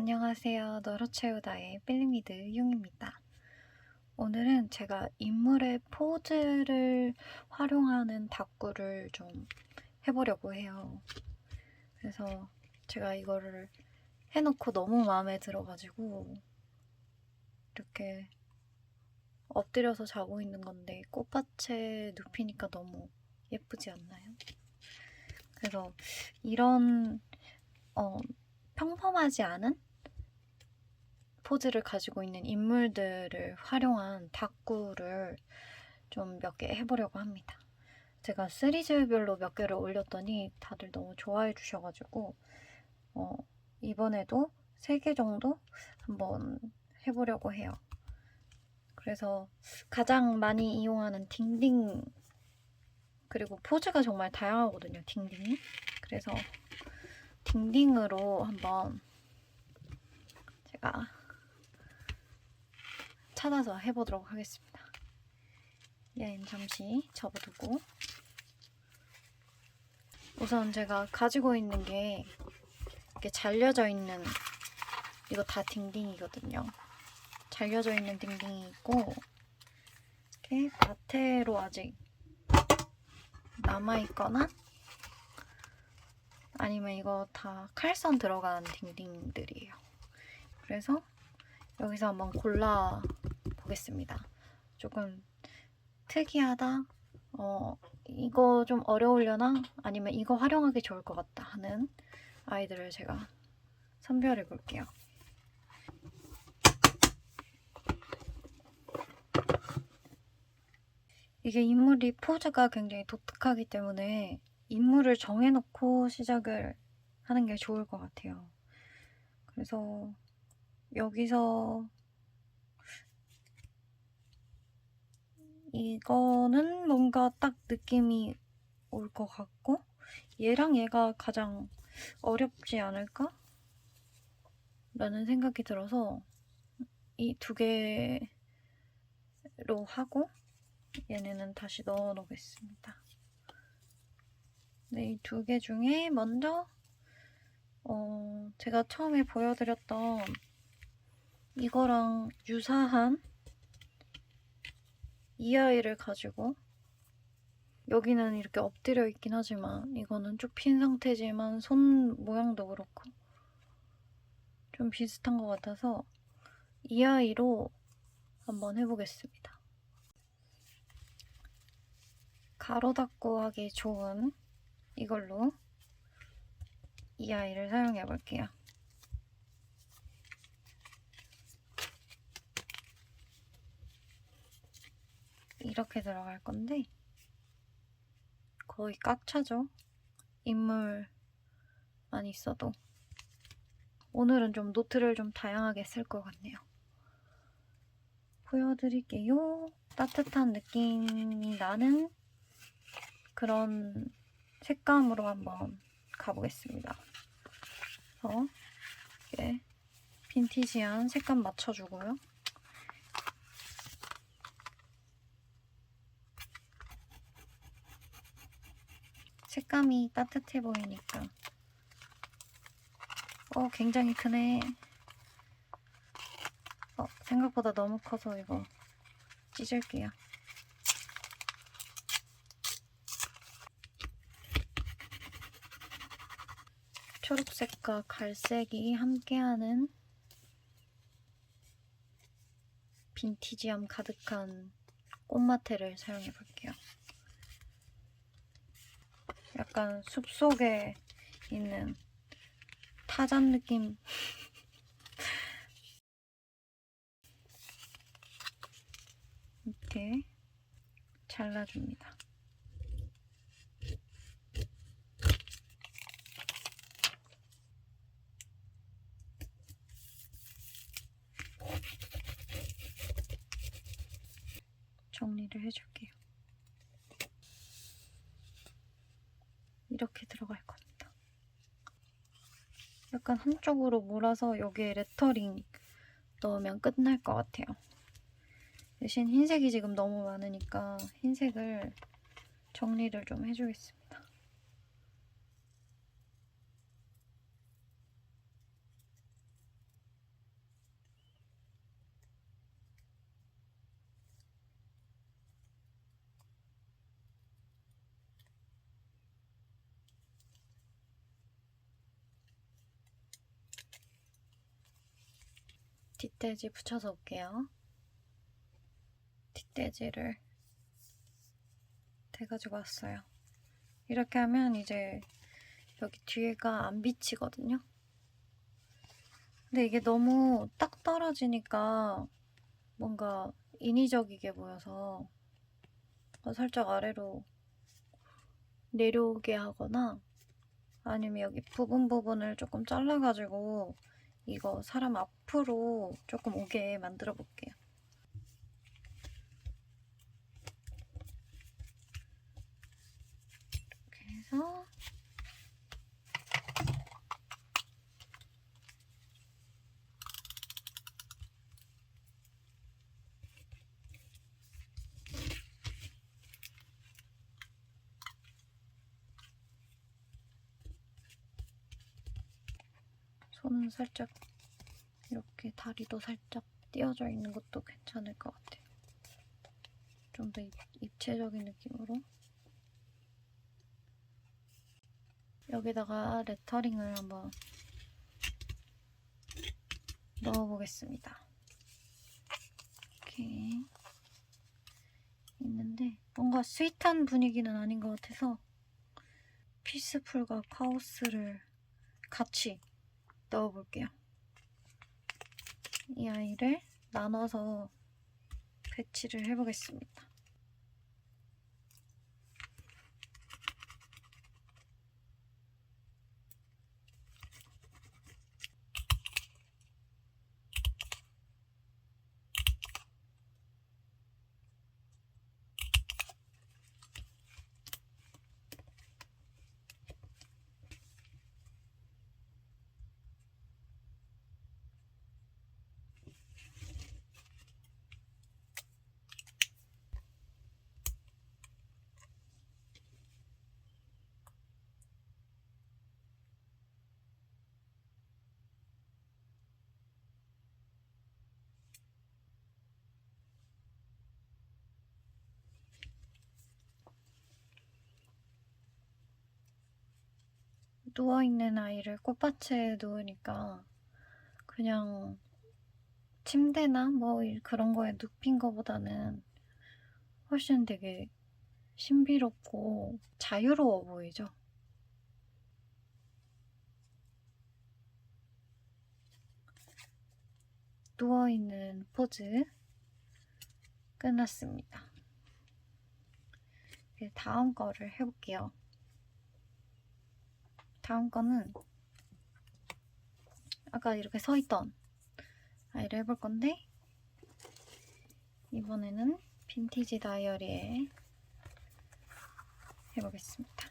안녕하세요. 너로채우다의 필리미드 융입니다. 오늘은 제가 인물의 포즈를 활용하는 다꾸를 좀 해보려고 해요. 그래서 제가 이거를 해놓고 너무 마음에 들어가지고 이렇게 엎드려서 자고 있는 건데 꽃밭에 눕히니까 너무 예쁘지 않나요? 그래서 이런 어, 평범하지 않은 포즈를 가지고 있는 인물들을 활용한 다꾸를 좀 몇 개 해보려고 합니다. 제가 시리즈별로 몇 개를 올렸더니 다들 너무 좋아해 주셔가지고 어, 이번에도 3개 정도 한번 해보려고 해요. 그래서 가장 많이 이용하는 딩딩 그리고 포즈가 정말 다양하거든요. 딩딩이. 그래서 딩딩으로 한번 제가 찾아서 해보도록 하겠습니다. 얘는 잠시 접어두고 우선 제가 가지고 있는 게 이렇게 잘려져 있는 이거 다 딩딩이거든요. 잘려져 있는 딩딩이 있고 이렇게 바테로 아직 남아있거나 아니면 이거 다 칼선 들어간 딩딩들이에요. 그래서 여기서 한번 골라 보겠습니다. 조금 특이하다. 어, 이거 좀 어려우려나? 아니면 이거 활용하기 좋을 것 같다 하는 아이들을 제가 선별해 볼게요. 이게 인물이 포즈가 굉장히 독특하기 때문에 인물을 정해놓고 시작을 하는 게 좋을 것 같아요. 그래서 여기서 이거는 뭔가 딱 느낌이 올 것 같고 얘랑 얘가 가장 어렵지 않을까? 라는 생각이 들어서 이 두 개로 하고 얘네는 다시 넣어 놓겠습니다. 네, 이 두 개 중에 먼저 어, 제가 처음에 보여드렸던 이거랑 유사한 이 아이를 가지고 여기는 이렇게 엎드려 있긴 하지만 이거는 쭉 핀 상태지만 손 모양도 그렇고 좀 비슷한 것 같아서 이 아이로 한번 해보겠습니다. 가로 닫고 하기 좋은 이걸로 이 아이를 사용해 볼게요. 이렇게 들어갈 건데 거의 꽉 차죠? 인물만 있어도 오늘은 좀 노트를 좀 다양하게 쓸 것 같네요. 보여드릴게요. 따뜻한 느낌이 나는 그런 색감으로 한번 가보겠습니다. 그래서 빈티지한 색감 맞춰주고요. 색감이 따뜻해 보이니까. 어 굉장히 크네. 어 생각보다 너무 커서 이거 찢을게요. 초록색과 갈색이 함께하는 빈티지함 가득한 꽃마테를 사용해 볼게요. 약간 숲속에 있는 타잔 느낌 이렇게 잘라줍니다. 정리를 해줄게요. 이렇게 들어갈 겁니다. 약간 한쪽으로 몰아서 여기에 레터링 넣으면 끝날 것 같아요. 대신 흰색이 지금 너무 많으니까 흰색을 정리를 좀 해주겠습니다. 뒷돼지 붙여서 올게요. 뒷돼지를 대가지고 왔어요. 이렇게 하면 이제 여기 뒤에가 안 비치거든요. 근데 이게 너무 딱 떨어지니까 뭔가 인위적이게 보여서 살짝 아래로 내려오게 하거나 아니면 여기 부분 부분을 조금 잘라가지고 이거 사람 앞으로 조금 오게 만들어 볼게요. 이렇게 해서 손은 살짝 이렇게 다리도 살짝 띄어져 있는 것도 괜찮을 것 같아요. 좀 더 입체적인 느낌으로 여기다가 레터링을 한번 넣어보겠습니다. 이렇게 있는데 뭔가 스윗한 분위기는 아닌 것 같아서 피스풀과 카오스를 같이 넣어볼게요. 이 아이를 나눠서 배치를 해보겠습니다. 누워있는 아이를 꽃밭에 놓으니까 그냥 침대나 뭐 그런 거에 눕힌 거보다는 훨씬 되게 신비롭고 자유로워 보이죠? 누워있는 포즈 끝났습니다. 다음 거를 해볼게요. 다음 거는 아까 이렇게 서 있던 아이를 해볼 건데 이번에는 빈티지 다이어리에 해보겠습니다.